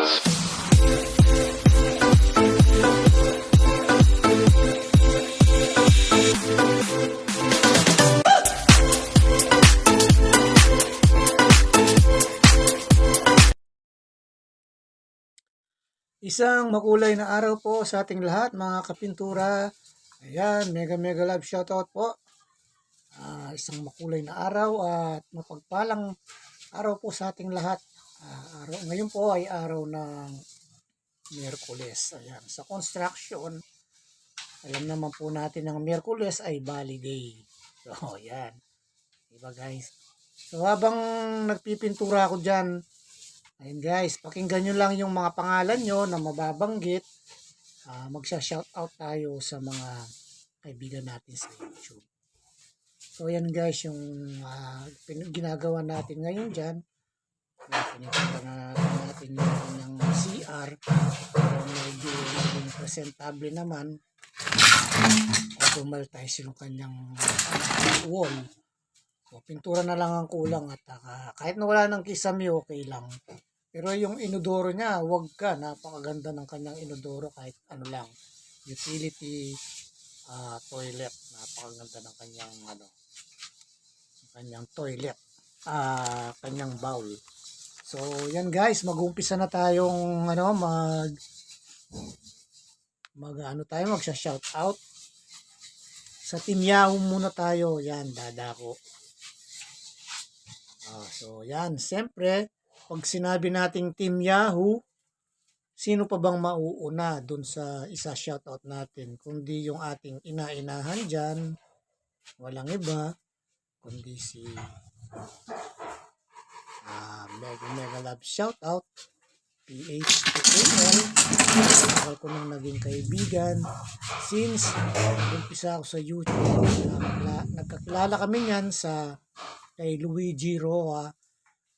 Isang makulay na araw po sa ating lahat mga kapintura. Ayan, mega mega love shoutout po. Ah, isang makulay na araw at mapagpalang araw po sa ating lahat. Ah, araw, ngayon po ay araw ng Miyerkules. Ayan, sa construction, alam naman po natin ng Miyerkules ay Bali Day. So, ayan. Diba guys? So, habang nagpipintura ako dyan, Ayun guys, pakinggan nyo lang yung mga pangalan nyo na mababanggit. Uh, Magsha-shoutout tayo sa mga kaibigan natin sa YouTube. So yan guys, yung uh, ginagawa natin ngayon dyan. Pinipinta na natin yung kanyang CR. Pero medyo naging presentable naman. Automaltize yung kanyang wall. So, pintura na lang ang kulang at uh, kahit na wala ng kisame, okay lang. Pero yung inodoro niya, wag ka. Napakaganda ng kanyang inodoro kahit ano lang. Utility uh, toilet. Napakaganda ng kanyang ano ng kanyang toilet. Uh, kanyang bowl. So, yan guys, mag-umpisa na tayong ano, mag mag ano tayo, magsha-shout out. Sa Team Yahoo muna tayo. Yan, dadako. Ah, so, yan. Siyempre, pag sinabi nating Team Yahoo, sino pa bang mauuna dun sa isa shoutout natin? Kundi yung ating ina-inahan dyan, walang iba, kundi si uh, Mega Mega Love Shoutout, PH2KL, tagal ko nang naging kaibigan. Since umpisa ako sa YouTube, nakakla- nagkakilala kami niyan sa kay Luigi Roa.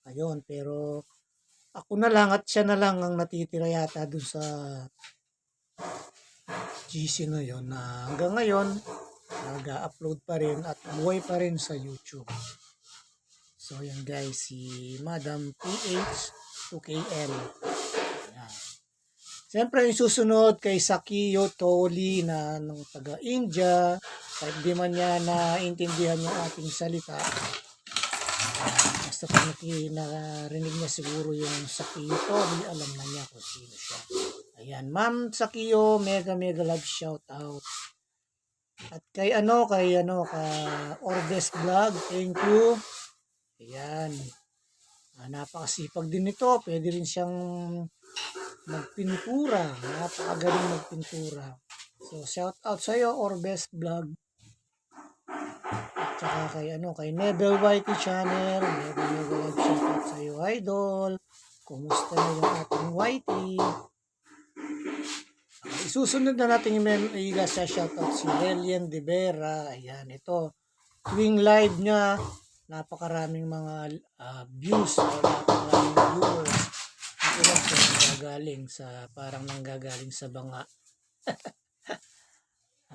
Ayun, pero ako na lang at siya na lang ang natitira yata dun sa GC na yon na hanggang ngayon nag-upload pa rin at buhay pa rin sa YouTube. So yan guys, si Madam PH 2KL. Yan. Siyempre yung susunod kay Sakiyo Toli na ng taga India, kahit di man niya naintindihan yung ating salita, basta pag narinig niya siguro yung Sakiyo Toli, alam na niya kung sino siya. Ayan, Ma'am Sakiyo, mega mega love shout out. At kay ano, kay ano, ka Ordes Vlog, thank you. Ayan. Ah, napakasipag din nito. Pwede rin siyang magpintura. Napakagaling magpintura. So, shout out sa iyo, Orbes Vlog. At saka kay ano, kay Nebel Whitey Channel. Nebel Nebel Love shout out sa iyo, idol. Kumusta na yung ating Whitey? Okay, Isusunod na natin yung iga sa shoutout si Relian De Vera. Ayan, ito. Tuwing live niya, napakaraming mga uh, views o napakaraming viewers. Ito lang siya nanggagaling sa, parang nanggagaling sa banga.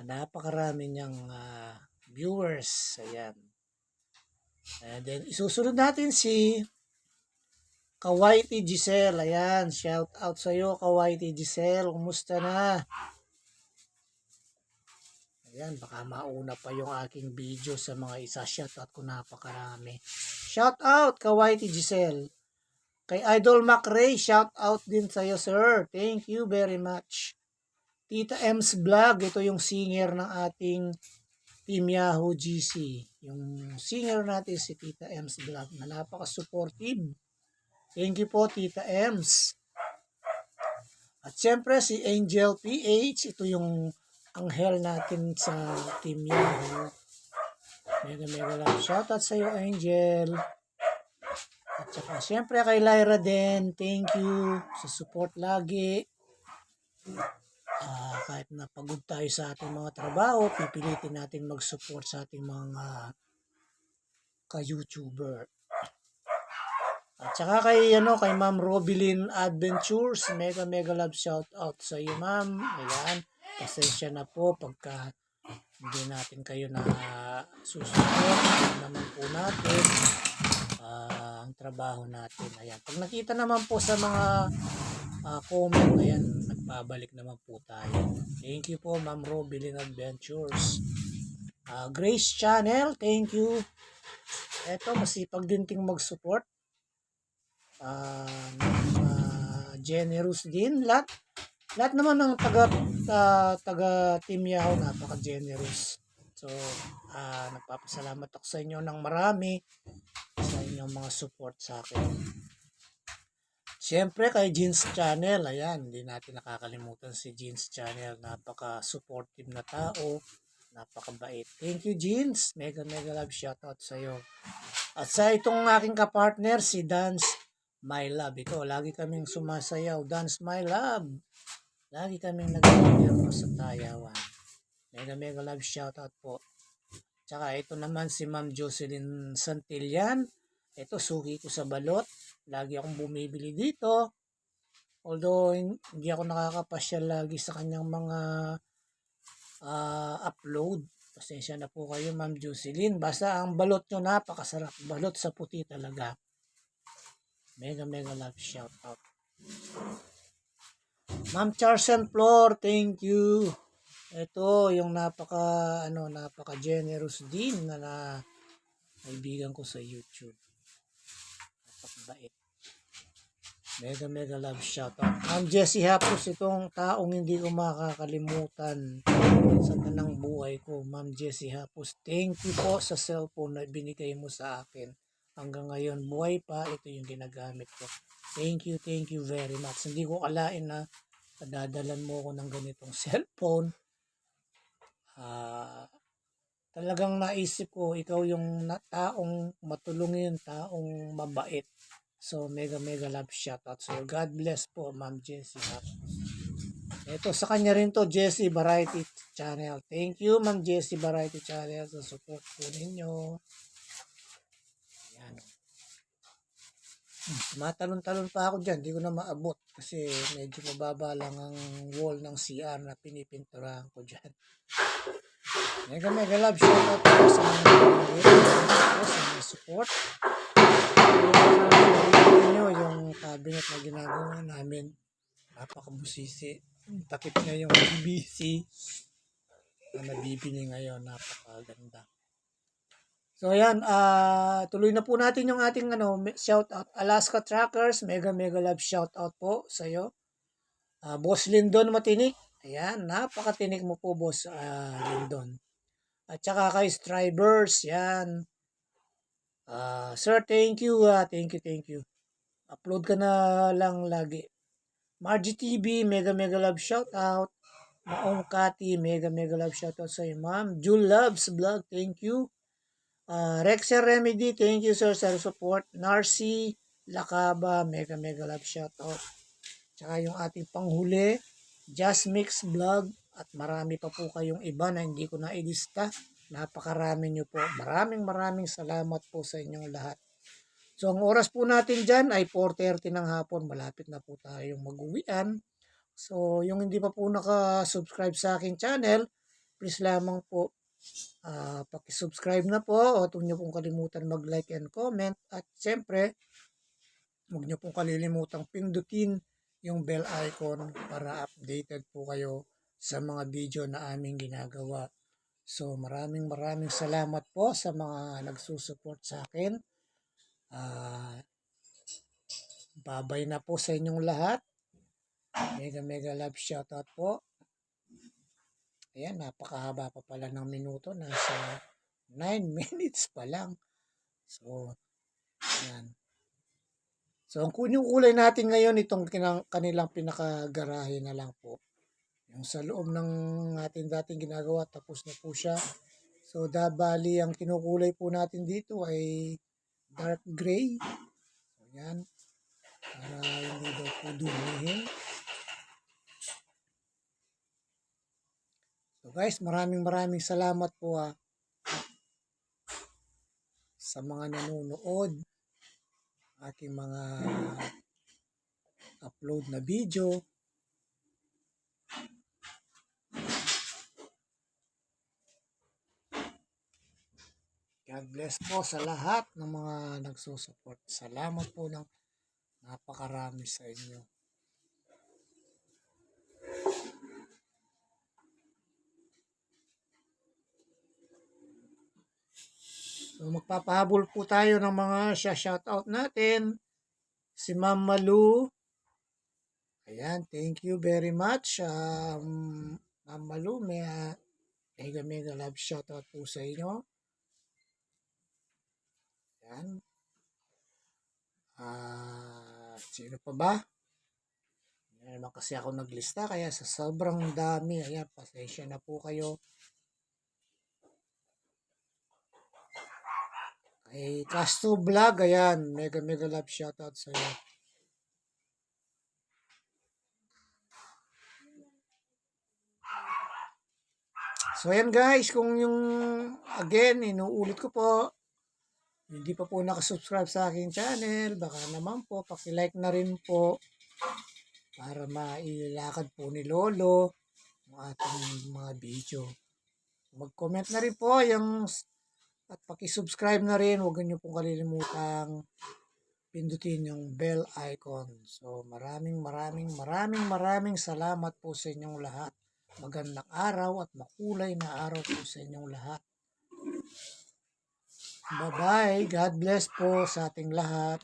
napakarami niyang uh, viewers. Ayan. And then, isusunod natin si Kawaiti Giselle. Ayan, shout out sa iyo, Kawaiti Giselle. Kumusta na? Ayan, baka mauna pa yung aking video sa mga isa shout out ko napakarami. Shout out, Kawaiti Giselle. Kay Idol Mac Ray, shout out din sa iyo, sir. Thank you very much. Tita M's Vlog, ito yung singer ng ating Team Yahoo GC. Yung singer natin si Tita M's Vlog na napaka-supportive. Thank you po, Tita Ems. At syempre, si Angel PH. Ito yung anghel natin sa Team Yahoo. Mega mega love. Shoutout sa iyo, Angel. At saka, syempre, kay Lyra din. Thank you sa support lagi. Uh, kahit na pagod tayo sa ating mga trabaho, pipilitin natin mag-support sa ating mga ka-YouTuber. At saka kay, ano, kay Ma'am Robilyn Adventures, mega mega love shout out sa iyo, Ma'am. Ayan, pasensya na po pagka hindi natin kayo na susunod. naman po natin uh, ang trabaho natin. Ayan. Pag nakita naman po sa mga ah, comment. Ayan, nagbabalik naman po tayo. Thank you po, Ma'am Robilin Adventures. Ah, Grace Channel, thank you. Eto, masipag din ting mag-support. Ah, ah, generous din. Lahat, lahat naman ng taga, ah, taga Team Yahoo, napaka-generous. So, ah, nagpapasalamat ako sa inyo ng marami sa inyong mga support sa akin. Siyempre kay Jeans Channel, ayan, hindi natin nakakalimutan si Jeans Channel. Napaka-supportive na tao, napakabait. Thank you, Jeans. Mega, mega love shoutout sa iyo. At sa itong aking kapartner, si Dance My Love. Ito, lagi kaming sumasayaw. Dance My Love. Lagi kaming nag-iirmo sa tayawan. Mega, mega love shoutout po. Tsaka ito naman si Ma'am Jocelyn Santillan. Ito, suki ko sa balot. Lagi akong bumibili dito. Although, hin- hindi ako nakakapasyal lagi sa kanyang mga ah, upload. Pasensya na po kayo, Ma'am Jocelyn. Basta ang balot nyo, napakasarap. Balot sa puti talaga. Mega, mega love shout out. Ma'am Charsen Floor, thank you. Ito, yung napaka, ano, napaka generous din na, na kaibigan ko sa YouTube. Napakabait. Mega, mega love shoutout. Ma'am Jessie Hapos, itong taong hindi ko makakalimutan sa tanang buhay ko. Ma'am Jessie Hapos, thank you po sa cellphone na binigay mo sa akin. Hanggang ngayon, buhay pa, ito yung ginagamit ko. Thank you, thank you very much. Hindi ko kalain na padadalan mo ako ng ganitong cellphone. Ah, talagang naisip ko, ikaw yung taong matulungin, taong mabait. So, mega, mega love shoutout sa'yo. God bless po, Ma'am Jessie. Ito, sa kanya rin to, Jessie Variety Channel. Thank you, Ma'am Jessie Variety Channel, sa support po ninyo. Ayan. Hmm, Tumatalon-talon pa ako dyan. Hindi ko na maabot kasi medyo mababa lang ang wall ng CR na pinipinturahan ko dyan. Mega mega love shoutout po sa mga po sa mga support. Nyo yung cabinet na ginagawa namin. Napakabusisi. Takip niya yung BBC na nabibili ngayon. Napakaganda. So ayan, ah tuloy na po natin yung ating ano, shout out Alaska Trackers, mega mega love shout out po sa iyo. Ah, Boss Lindon Matinik. Ayan, napakatinik mo po Boss ah, Lindon. At saka kay Strivers, yan. Ah, sir, thank you. ah, thank you, thank you. Upload ka na lang lagi. Margie TV, mega mega love shout out. Maong Kati, mega mega love shout out sa iyo, ma'am. Jul Loves Vlog, thank you. Uh, Rexer Remedy, thank you sir sa support. Narcy Lakaba, mega mega love shout out. Tsaka yung ating panghuli, Just Mix Vlog at marami pa po kayong iba na hindi ko na ilista. Napakarami nyo po. Maraming maraming salamat po sa inyong lahat. So ang oras po natin dyan ay 4.30 ng hapon. Malapit na po tayong mag-uwian. So yung hindi pa po naka-subscribe sa aking channel, please lamang po Ah, paki-subscribe na po o huwag niyo pong kalimutan mag-like and comment at siyempre huwag niyo pong kalilimutang pindutin yung bell icon para updated po kayo sa mga video na aming ginagawa. So maraming maraming salamat po sa mga nagsusupport sa akin. Ah, babay na po sa inyong lahat. Mega mega love shoutout po. Ayan, napakahaba pa pala ng minuto. Nasa 9 minutes pa lang. So, ayan. So, ang yung kulay natin ngayon, itong kanilang pinakagarahe na lang po. Yung sa loob ng ating dating ginagawa, tapos na po siya. So, dabali, ang kinukulay po natin dito ay dark gray. So, yan. Para hindi daw po dumihin. So guys, maraming maraming salamat po ah, sa mga nanonood, aking mga upload na video. God bless po sa lahat ng mga nagsusupport. Salamat po ng napakarami sa inyo. So magpapahabol po tayo ng mga shoutout natin. Si Ma'am Malu. Ayan, thank you very much. Um, Ma'am Malu, may uh, mega mega love shoutout po sa inyo. Ayan. Ah, sino pa ba? Hindi naman kasi ako naglista kaya sa sobrang dami, ayan, pasensya na po kayo. Kay Castro Vlog, ayan, mega mega love shoutout sa iyo. So ayan guys, kung yung again, inuulit ko po, hindi pa po nakasubscribe sa aking channel, baka naman po, pakilike na rin po para mailakad po ni Lolo ang ating mga video. Mag-comment na rin po yung at paki-subscribe na rin. Huwag niyo pong kalilimutang pindutin yung bell icon. So maraming maraming maraming maraming salamat po sa inyong lahat. Magandang araw at makulay na araw po sa inyong lahat. Bye-bye. God bless po sa ating lahat.